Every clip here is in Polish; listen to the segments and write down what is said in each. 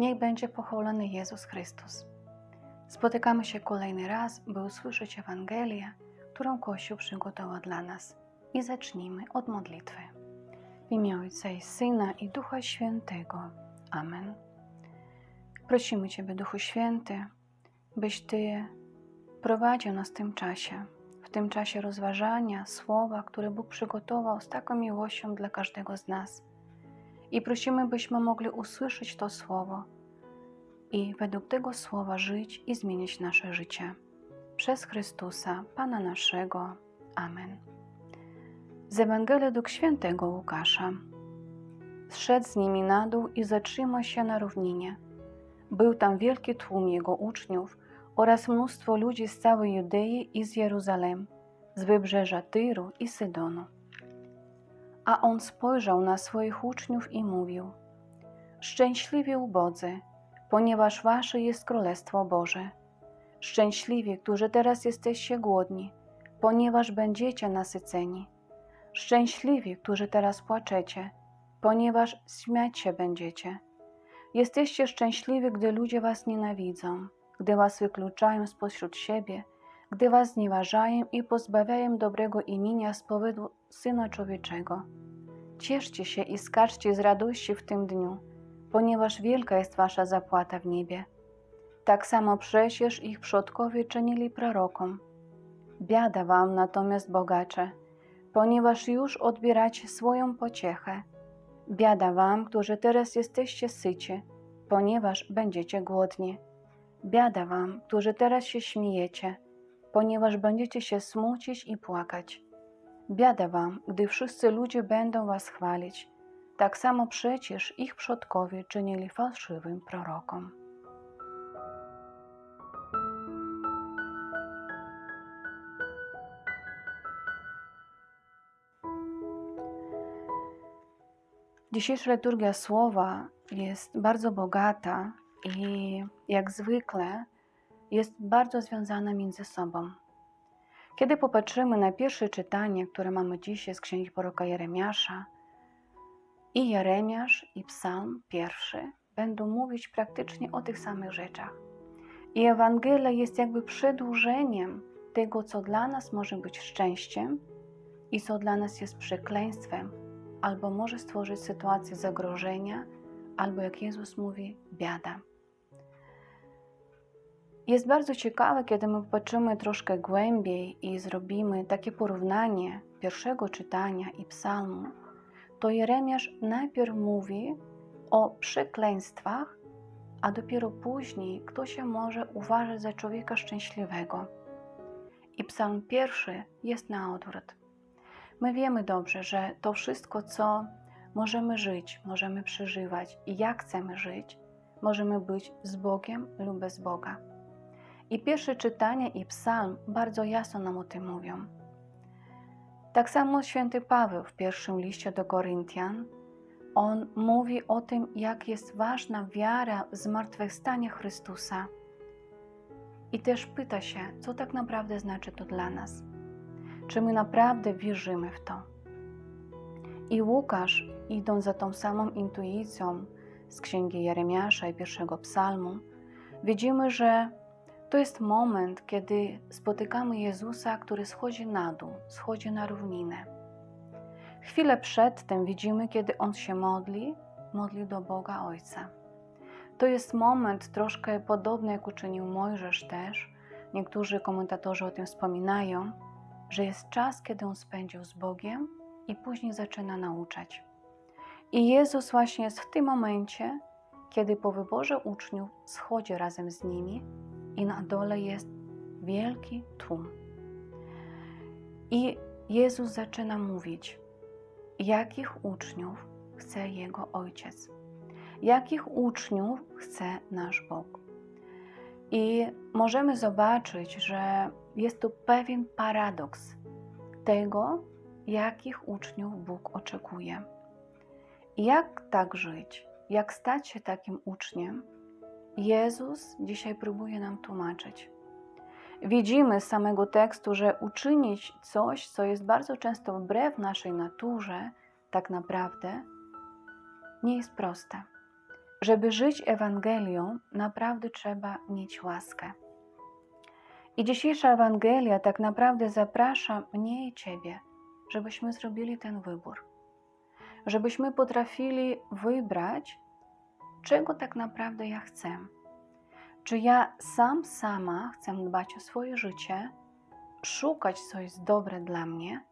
Niech będzie pochwalony Jezus Chrystus. Spotykamy się kolejny raz, by usłyszeć Ewangelię, którą Kościół przygotował dla nas. I zacznijmy od modlitwy. W imię Ojca i Syna i Ducha Świętego. Amen. Prosimy Ciebie, Duchu Święty, byś Ty prowadził nas w tym czasie, w tym czasie rozważania słowa, które Bóg przygotował z taką miłością dla każdego z nas. I prosimy, byśmy mogli usłyszeć to słowo i według tego słowa żyć i zmienić nasze życie. Przez Chrystusa, Pana naszego. Amen. Z Ewangelii według świętego Łukasza. Zszedł z nimi na dół i zatrzymał się na równinie. Był tam wielki tłum jego uczniów oraz mnóstwo ludzi z całej Judei i z Jeruzalem, z wybrzeża Tyru i Sydonu. A on spojrzał na swoich uczniów i mówił: Szczęśliwi ubodzy, ponieważ wasze jest Królestwo Boże. Szczęśliwi, którzy teraz jesteście głodni, ponieważ będziecie nasyceni. Szczęśliwi, którzy teraz płaczecie, ponieważ śmiać się będziecie. Jesteście szczęśliwi, gdy ludzie was nienawidzą, gdy was wykluczają spośród siebie, gdy was znieważają i pozbawiają dobrego imienia z powodu Syna Człowieczego. Cieszcie się i skaczcie z radości w tym dniu, ponieważ wielka jest wasza zapłata w niebie. Tak samo przecież ich przodkowie czynili prorokom. Biada wam natomiast bogacze, ponieważ już odbieracie swoją pociechę. Biada wam, którzy teraz jesteście syci, ponieważ będziecie głodni. Biada wam, którzy teraz się śmiejecie, ponieważ będziecie się smucić i płakać. Biada wam, gdy wszyscy ludzie będą was chwalić. Tak samo przecież ich przodkowie czynili fałszywym prorokom. Dzisiejsza liturgia słowa jest bardzo bogata i jak zwykle jest bardzo związana między sobą. Kiedy popatrzymy na pierwsze czytanie, które mamy dzisiaj z księgi proroka Jeremiasza, i Jeremiasz, i Psalm pierwszy będą mówić praktycznie o tych samych rzeczach. I Ewangelia jest jakby przedłużeniem tego, co dla nas może być szczęściem i co dla nas jest przekleństwem, albo może stworzyć sytuację zagrożenia, albo jak Jezus mówi, biada. Jest bardzo ciekawe, kiedy my popatrzymy troszkę głębiej i zrobimy takie porównanie pierwszego czytania i psalmu, to Jeremiasz najpierw mówi o przekleństwach, a dopiero później kto się może uważać za człowieka szczęśliwego. I psalm pierwszy jest na odwrót. My wiemy dobrze, że to wszystko, co możemy żyć, możemy przeżywać i jak chcemy żyć, możemy być z Bogiem lub bez Boga. I pierwsze czytanie i psalm bardzo jasno nam o tym mówią. Tak samo święty Paweł w pierwszym liście do Koryntian, on mówi o tym, jak jest ważna wiara w zmartwychwstanie Chrystusa. I też pyta się, co tak naprawdę znaczy to dla nas. Czy my naprawdę wierzymy w to? I Łukasz, idąc za tą samą intuicją z księgi Jeremiasza i pierwszego psalmu, widzimy, że to jest moment, kiedy spotykamy Jezusa, który schodzi na dół, schodzi na równinę. Chwilę przed tym widzimy, kiedy On się modli, modli do Boga Ojca. To jest moment troszkę podobny, jak uczynił Mojżesz też. Niektórzy komentatorzy o tym wspominają, że jest czas, kiedy On spędził z Bogiem i później zaczyna nauczać. I Jezus właśnie jest w tym momencie, kiedy po wyborze uczniów schodzi razem z nimi i na dole jest wielki tłum. I Jezus zaczyna mówić, jakich uczniów chce Jego Ojciec, jakich uczniów chce nasz Bóg. I możemy zobaczyć, że jest tu pewien paradoks tego, jakich uczniów Bóg oczekuje. Jak tak żyć? Jak stać się takim uczniem? Jezus dzisiaj próbuje nam tłumaczyć. Widzimy z samego tekstu, że uczynić coś, co jest bardzo często wbrew naszej naturze, tak naprawdę nie jest proste. żeby żyć Ewangelią, naprawdę trzeba mieć łaskę. I dzisiejsza Ewangelia tak naprawdę zaprasza mnie i Ciebie, żebyśmy zrobili ten wybór. Żebyśmy potrafili wybrać, czego tak naprawdę ja chcę. Czy ja sam, sama chcę dbać o swoje życie, szukać coś dobre dla mnie,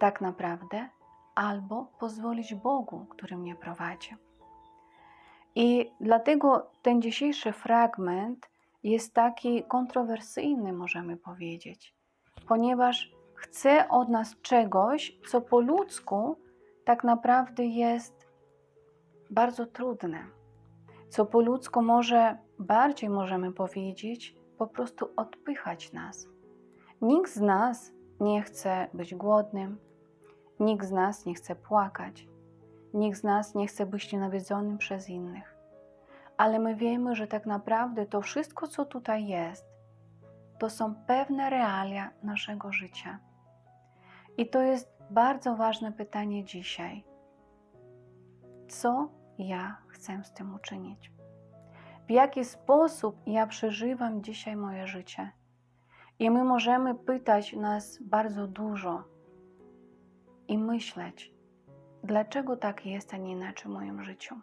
tak naprawdę, albo pozwolić Bogu, który mnie prowadzi. I dlatego ten dzisiejszy fragment jest taki kontrowersyjny, możemy powiedzieć, ponieważ chce od nas czegoś, co po ludzku tak naprawdę jest bardzo trudne, co po ludzku może bardziej możemy powiedzieć, po prostu odpychać nas. Nikt z nas nie chce być głodnym, nikt z nas nie chce płakać, nikt z nas nie chce być nienawidzonym przez innych. Ale my wiemy, że tak naprawdę to wszystko, co tutaj jest, to są pewne realia naszego życia. I to jest bardzo ważne pytanie dzisiaj. Co ja chcę z tym uczynić? W jaki sposób ja przeżywam dzisiaj moje życie? I my możemy pytać nas bardzo dużo i myśleć, dlaczego tak jest, a nie inaczej w moim życiu.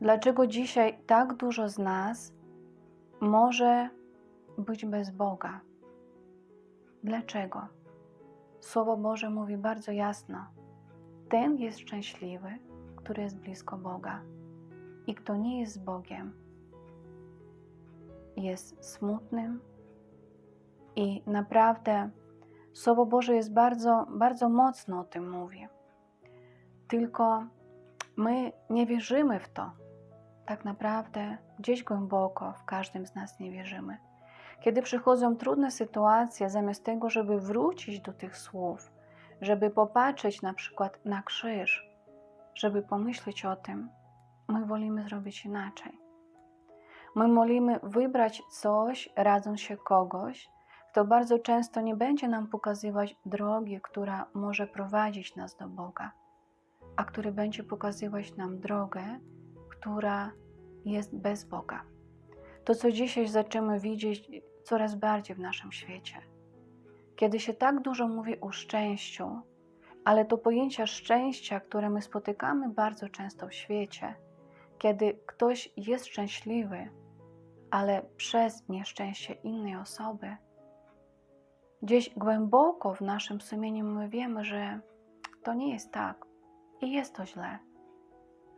Dlaczego dzisiaj tak dużo z nas może być bez Boga? Dlaczego? Słowo Boże mówi bardzo jasno: Ten jest szczęśliwy, który jest blisko Boga, i kto nie jest Bogiem, jest smutnym. I naprawdę Słowo Boże jest bardzo, bardzo mocno o tym mówi. Tylko my nie wierzymy w to. Tak naprawdę gdzieś głęboko w każdym z nas nie wierzymy. Kiedy przychodzą trudne sytuacje, zamiast tego, żeby wrócić do tych słów, żeby popatrzeć na przykład na krzyż, żeby pomyśleć o tym, my wolimy zrobić inaczej. My wolimy wybrać coś, radząc się kogoś, kto bardzo często nie będzie nam pokazywać drogi, która może prowadzić nas do Boga, a który będzie pokazywać nam drogę, która jest bez Boga. To, co dzisiaj zaczynamy widzieć coraz bardziej w naszym świecie. Kiedy się tak dużo mówi o szczęściu, ale to pojęcia szczęścia, które my spotykamy bardzo często w świecie, kiedy ktoś jest szczęśliwy, ale przez nieszczęście innej osoby, gdzieś głęboko w naszym sumieniu my wiemy, że to nie jest tak i jest to źle,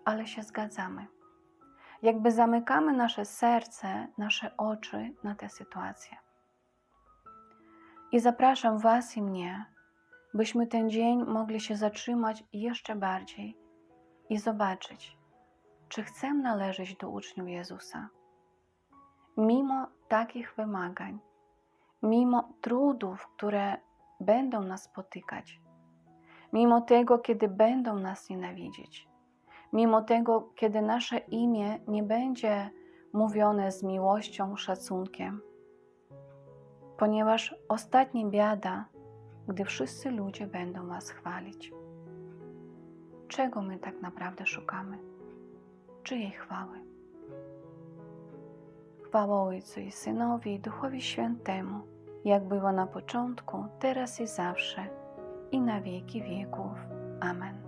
ale się zgadzamy. Jakby zamykamy nasze serce, nasze oczy na tę sytuację. I zapraszam Was i mnie, byśmy ten dzień mogli się zatrzymać jeszcze bardziej i zobaczyć, czy chcę należeć do uczniów Jezusa. Mimo takich wymagań, mimo trudów, które będą nas spotykać, mimo tego, kiedy będą nas nienawidzieć, mimo tego, kiedy nasze imię nie będzie mówione z miłością, szacunkiem, ponieważ ostatnia biada, gdy wszyscy ludzie będą Was chwalić. Czego my tak naprawdę szukamy? Czyjej chwały? Chwała Ojcu i Synowi i Duchowi Świętemu, jak było na początku, teraz i zawsze, i na wieki wieków. Amen.